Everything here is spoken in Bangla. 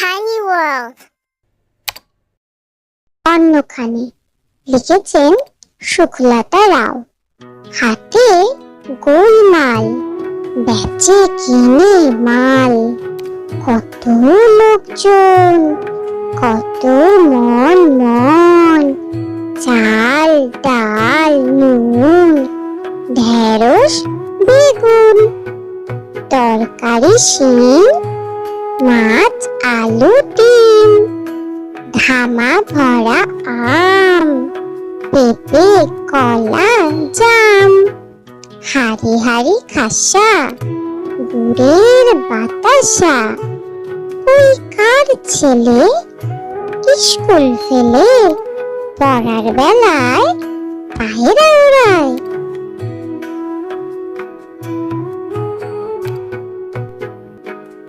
tiny world. অন্যখানে লিখেছেন সুখলতা রাও। হাতে গোলমাল, বেচে কিনে মাল। কত লোকজন, কত মন মন। চাল, ডাল, নুন, ঢেঁড়স, বেগুন। তরকারি শিম মাছ, আলু, ডিম। ধামা ভরা আম, পেঁপে, কলা, জাম। হাড়ি হাড়ি খাসা, গুড়ের বাতাসা। ওই কার ছেলে, স্কুল ফেলে, পড়ার বেলায়